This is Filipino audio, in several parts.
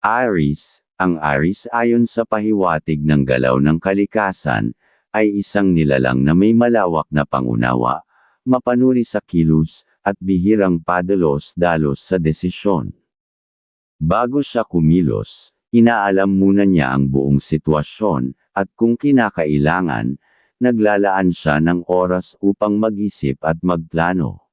Aries, ang Aries ayon sa pahiwatig ng galaw ng kalikasan, ay isang nilalang na may malawak na pangunawa, mapanuri sa kilos, at bihirang padalos-dalos sa desisyon. Bago siya kumilos, inaalam muna niya ang buong sitwasyon, at kung kinakailangan, naglalaan siya ng oras upang mag-isip at magplano.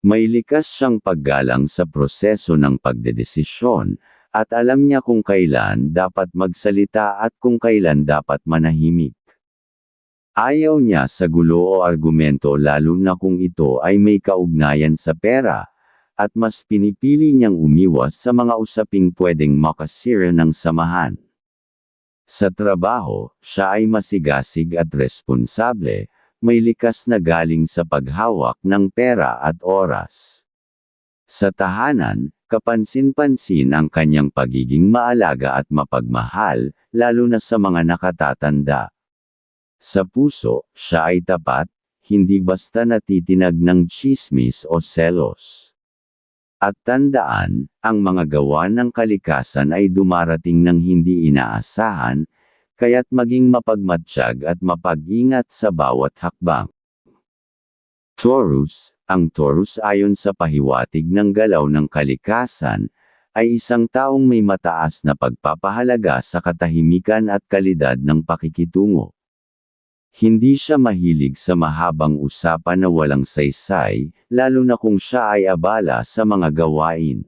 May likas siyang paggalang sa proseso ng pagdedesisyon, at alam niya kung kailan dapat magsalita at kung kailan dapat manahimik. Ayaw niya sa gulo o argumento lalo na kung ito ay may kaugnayan sa pera, at mas pinipili niyang umiwas sa mga usaping pwedeng makasira ng samahan. Sa trabaho, siya ay masigasig at responsable, may likas na galing sa paghawak ng pera at oras. Sa tahanan, kapansin-pansin ang kanyang pagiging maalaga at mapagmahal, lalo na sa mga nakatatanda. Sa puso, siya ay tapat, hindi basta natitinag ng chismis o selos. At tandaan, ang mga gawa ng kalikasan ay dumarating ng hindi inaasahan, kaya't maging mapagmatsyag at mapag-ingat sa bawat hakbang. Taurus, ang Taurus ayon sa pahiwatig ng galaw ng kalikasan, ay isang taong may mataas na pagpapahalaga sa katahimikan at kalidad ng pakikitungo. Hindi siya mahilig sa mahabang usapan na walang saysay, lalo na kung siya ay abala sa mga gawain.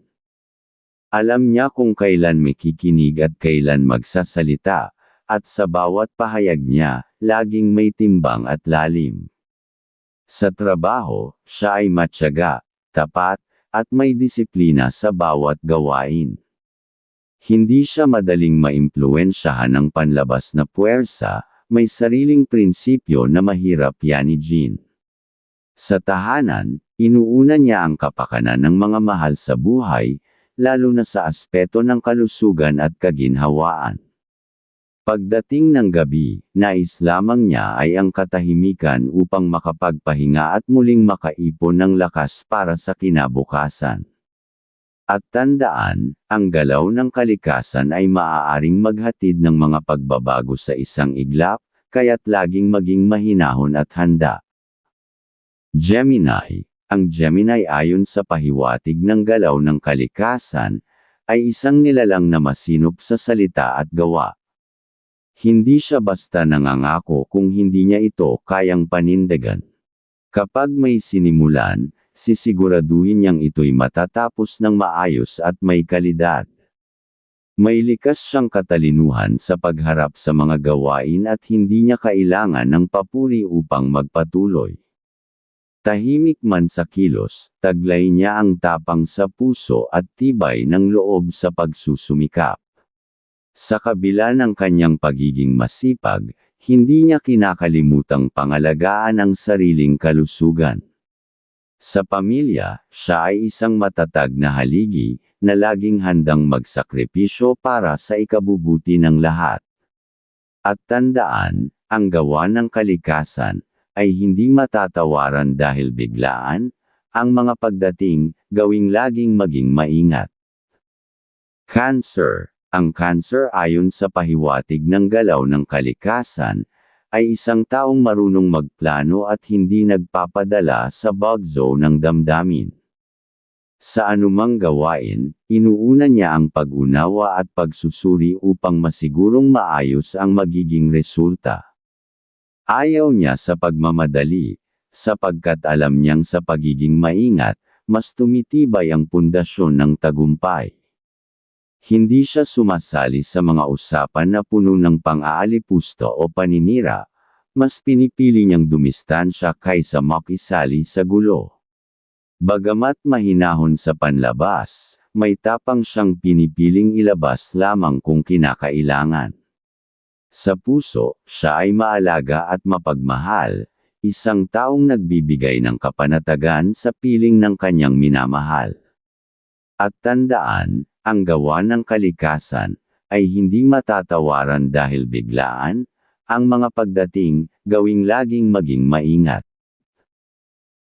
Alam niya kung kailan makikinig at kailan magsasalita, at sa bawat pahayag niya, laging may timbang at lalim. Sa trabaho, siya ay matyaga, tapat, at may disiplina sa bawat gawain. Hindi siya madaling maimpluensyahan ng panlabas na puwersa, may sariling prinsipyo na mahirap yanijin. Sa tahanan, inuuna niya ang kapakanan ng mga mahal sa buhay, lalo na sa aspeto ng kalusugan at kaginhawaan. Pagdating ng gabi, nais lamang niya ay ang katahimikan upang makapagpahinga at muling makaipon ng lakas para sa kinabukasan. At tandaan, ang galaw ng kalikasan ay maaaring maghatid ng mga pagbabago sa isang iglap, kaya't laging maging mahinahon at handa. Gemini Ang Gemini ayon sa pahiwatig ng galaw ng kalikasan, ay isang nilalang na masinop sa salita at gawa. Hindi siya basta nangangako kung hindi niya ito kayang panindigan. Kapag may sinimulan, sisiguraduhin niyang ito'y matatapos ng maayos at may kalidad. May likas siyang katalinuhan sa pagharap sa mga gawain at hindi niya kailangan ng papuri upang magpatuloy. Tahimik man sa kilos, taglay niya ang tapang sa puso at tibay ng loob sa pagsusumikap. Sa kabila ng kanyang pagiging masipag, hindi niya kinakalimutang pangalagaan ang sariling kalusugan. Sa pamilya, siya ay isang matatag na haligi, na laging handang magsakripisyo para sa ikabubuti ng lahat. At tandaan, ang gawa ng kalikasan, ay hindi matatawaran dahil biglaan, ang mga pagdating, gawing laging maging maingat. Cancer ang cancer ayon sa pahiwatig ng galaw ng kalikasan, ay isang taong marunong magplano at hindi nagpapadala sa bug zone ng damdamin. Sa anumang gawain, inuuna niya ang pag-unawa at pagsusuri upang masigurong maayos ang magiging resulta. Ayaw niya sa pagmamadali, sapagkat alam niyang sa pagiging maingat, mas tumitibay ang pundasyon ng tagumpay. Hindi siya sumasali sa mga usapan na puno ng pang-aalipusta o paninira, mas pinipili niyang dumistansya kaysa makisali sa gulo. Bagamat mahinahon sa panlabas, may tapang siyang pinipiling ilabas lamang kung kinakailangan. Sa puso, siya ay maalaga at mapagmahal, isang taong nagbibigay ng kapanatagan sa piling ng kanyang minamahal. At tandaan, ang gawa ng kalikasan, ay hindi matatawaran dahil biglaan, ang mga pagdating, gawing laging maging maingat.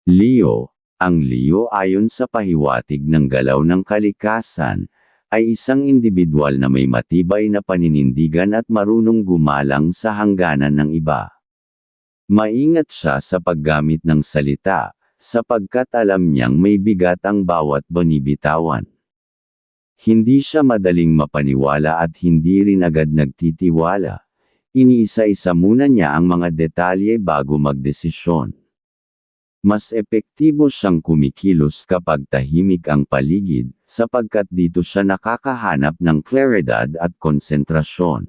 Leo, ang Leo ayon sa pahiwatig ng galaw ng kalikasan, ay isang individual na may matibay na paninindigan at marunong gumalang sa hangganan ng iba. Maingat siya sa paggamit ng salita, sapagkat alam niyang may bigat ang bawat bonibitawan. Hindi siya madaling mapaniwala at hindi rin agad nagtitiwala. Iniisa-isa muna niya ang mga detalye bago magdesisyon. Mas epektibo siyang kumikilos kapag tahimik ang paligid, sapagkat dito siya nakakahanap ng klaridad at konsentrasyon.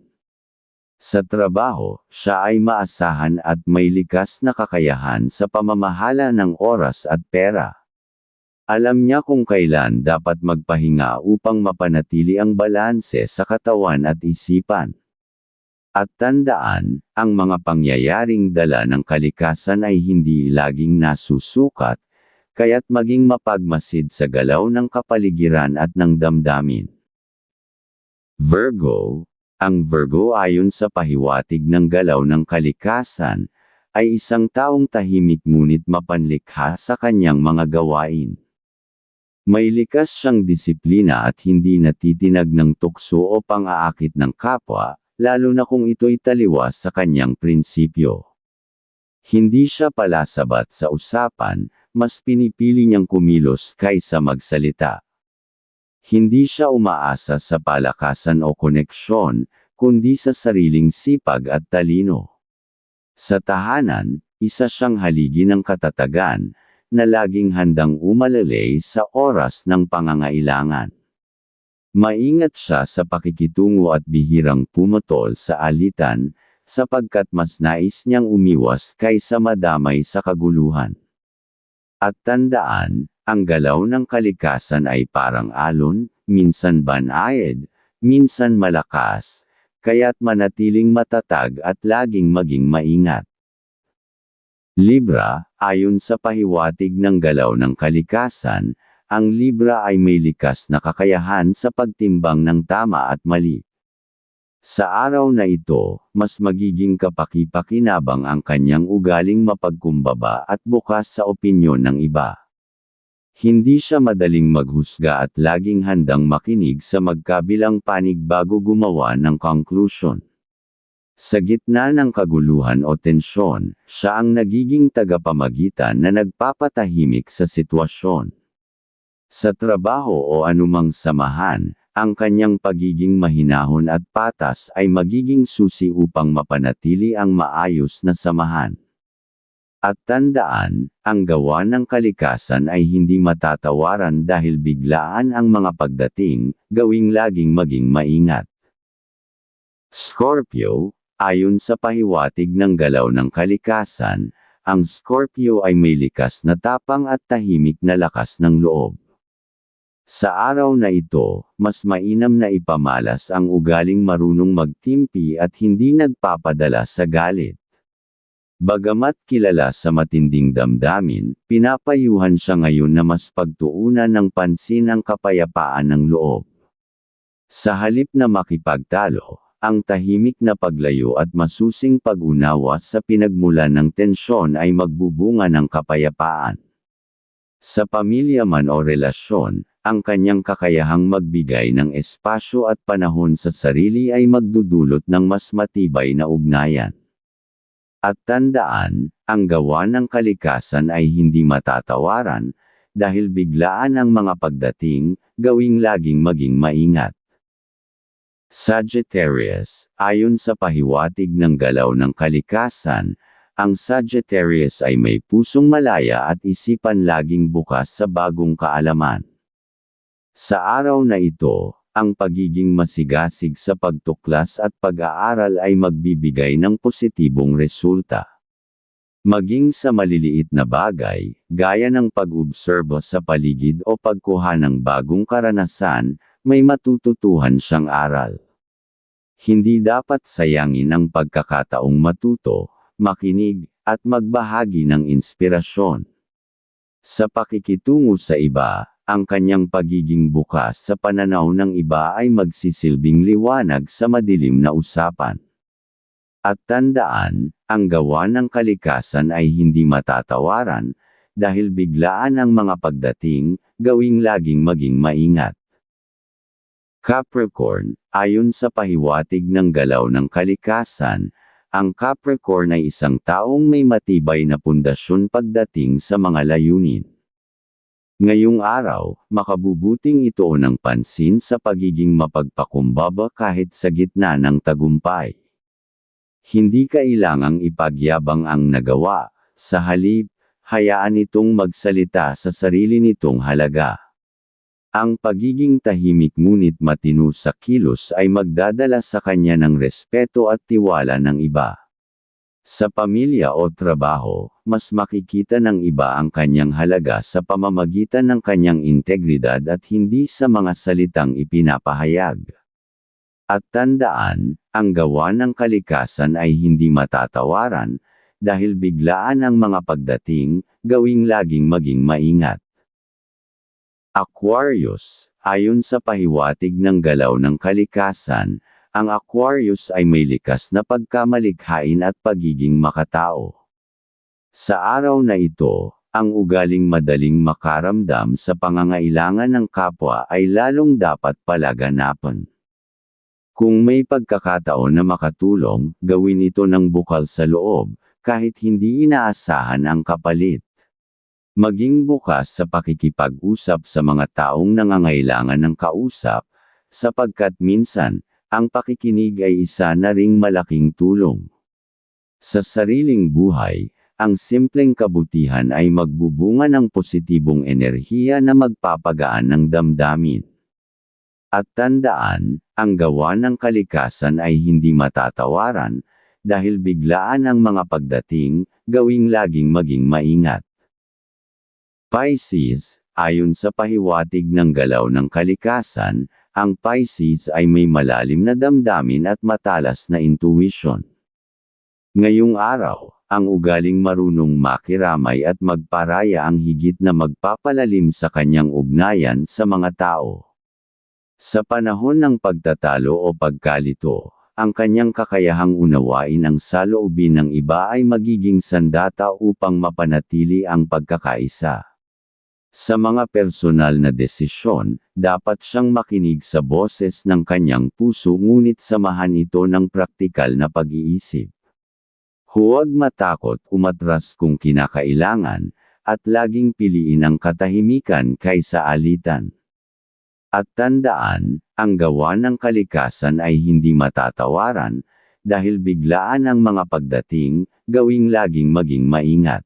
Sa trabaho, siya ay maasahan at may likas na kakayahan sa pamamahala ng oras at pera. Alam niya kung kailan dapat magpahinga upang mapanatili ang balanse sa katawan at isipan. At tandaan, ang mga pangyayaring dala ng kalikasan ay hindi laging nasusukat, kaya't maging mapagmasid sa galaw ng kapaligiran at ng damdamin. Virgo, ang Virgo ayon sa pahiwatig ng galaw ng kalikasan, ay isang taong tahimik ngunit mapanlikha sa kanyang mga gawain. May likas siyang disiplina at hindi natitinag ng tukso o pang-aakit ng kapwa, lalo na kung ito'y taliwas sa kanyang prinsipyo. Hindi siya palasabat sa usapan, mas pinipili niyang kumilos kaysa magsalita. Hindi siya umaasa sa palakasan o koneksyon, kundi sa sariling sipag at talino. Sa tahanan, isa siyang haligi ng katatagan, na laging handang umalalay sa oras ng pangangailangan. Maingat siya sa pakikitungo at bihirang pumutol sa alitan, sapagkat mas nais niyang umiwas kaysa madamay sa kaguluhan. At tandaan, ang galaw ng kalikasan ay parang alon, minsan banayad, minsan malakas, kaya't manatiling matatag at laging maging maingat. Libra, ayon sa pahiwatig ng galaw ng kalikasan, ang Libra ay may likas na kakayahan sa pagtimbang ng tama at mali. Sa araw na ito, mas magiging kapaki-pakinabang ang kanyang ugaling mapagkumbaba at bukas sa opinyon ng iba. Hindi siya madaling maghusga at laging handang makinig sa magkabilang panig bago gumawa ng conclusion. Sa gitna ng kaguluhan o tensyon, siya ang nagiging tagapamagitan na nagpapatahimik sa sitwasyon. Sa trabaho o anumang samahan, ang kanyang pagiging mahinahon at patas ay magiging susi upang mapanatili ang maayos na samahan. At tandaan, ang gawa ng kalikasan ay hindi matatawaran dahil biglaan ang mga pagdating, gawing laging maging maingat. Scorpio, ayon sa pahiwatig ng galaw ng kalikasan, ang Scorpio ay may likas na tapang at tahimik na lakas ng loob. Sa araw na ito, mas mainam na ipamalas ang ugaling marunong magtimpi at hindi nagpapadala sa galit. Bagamat kilala sa matinding damdamin, pinapayuhan siya ngayon na mas pagtuunan ng pansin ang kapayapaan ng loob. Sa halip na makipagtalo, ang tahimik na paglayo at masusing pag-unawa sa pinagmulan ng tensyon ay magbubunga ng kapayapaan. Sa pamilya man o relasyon, ang kanyang kakayahang magbigay ng espasyo at panahon sa sarili ay magdudulot ng mas matibay na ugnayan. At tandaan, ang gawa ng kalikasan ay hindi matatawaran, dahil biglaan ang mga pagdating, gawing laging maging maingat. Sagittarius, ayon sa pahiwatig ng galaw ng kalikasan, ang Sagittarius ay may pusong malaya at isipan laging bukas sa bagong kaalaman. Sa araw na ito, ang pagiging masigasig sa pagtuklas at pag-aaral ay magbibigay ng positibong resulta. Maging sa maliliit na bagay, gaya ng pag-obserba sa paligid o pagkuha ng bagong karanasan, may matututuhan siyang aral. Hindi dapat sayangin ang pagkakataong matuto, makinig, at magbahagi ng inspirasyon. Sa pakikitungo sa iba, ang kanyang pagiging bukas sa pananaw ng iba ay magsisilbing liwanag sa madilim na usapan. At tandaan, ang gawa ng kalikasan ay hindi matatawaran, dahil biglaan ang mga pagdating, gawing laging maging maingat. Capricorn, ayon sa pahiwatig ng galaw ng kalikasan, ang Capricorn ay isang taong may matibay na pundasyon pagdating sa mga layunin. Ngayong araw, makabubuting ito ng pansin sa pagiging mapagpakumbaba kahit sa gitna ng tagumpay. Hindi kailangang ipagyabang ang nagawa, sa halip, hayaan itong magsalita sa sarili nitong halaga. Ang pagiging tahimik ngunit matino sa kilos ay magdadala sa kanya ng respeto at tiwala ng iba. Sa pamilya o trabaho, mas makikita ng iba ang kanyang halaga sa pamamagitan ng kanyang integridad at hindi sa mga salitang ipinapahayag. At tandaan, ang gawa ng kalikasan ay hindi matatawaran, dahil biglaan ang mga pagdating, gawing laging maging maingat. Aquarius, ayon sa pahiwatig ng galaw ng kalikasan, ang Aquarius ay may likas na pagkamalikhain at pagiging makatao. Sa araw na ito, ang ugaling madaling makaramdam sa pangangailangan ng kapwa ay lalong dapat palaganapan. Kung may pagkakataon na makatulong, gawin ito ng bukal sa loob, kahit hindi inaasahan ang kapalit. Maging bukas sa pakikipag-usap sa mga taong nangangailangan ng kausap, sapagkat minsan, ang pakikinig ay isa na ring malaking tulong. Sa sariling buhay, ang simpleng kabutihan ay magbubunga ng positibong enerhiya na magpapagaan ng damdamin. At tandaan, ang gawa ng kalikasan ay hindi matatawaran, dahil biglaan ang mga pagdating, gawing laging maging maingat. Pisces, ayon sa pahiwatig ng galaw ng kalikasan, ang Pisces ay may malalim na damdamin at matalas na intuition. Ngayong araw, ang ugaling marunong makiramay at magparaya ang higit na magpapalalim sa kanyang ugnayan sa mga tao. Sa panahon ng pagtatalo o pagkalito, ang kanyang kakayahang unawain ang saloobin ng iba ay magiging sandata upang mapanatili ang pagkakaisa. Sa mga personal na desisyon, dapat siyang makinig sa boses ng kanyang puso ngunit samahan ito ng praktikal na pag-iisip. Huwag matakot umatras kung kinakailangan, at laging piliin ang katahimikan kaysa alitan. At tandaan, ang gawa ng kalikasan ay hindi matatawaran, dahil biglaan ang mga pagdating, gawing laging maging maingat.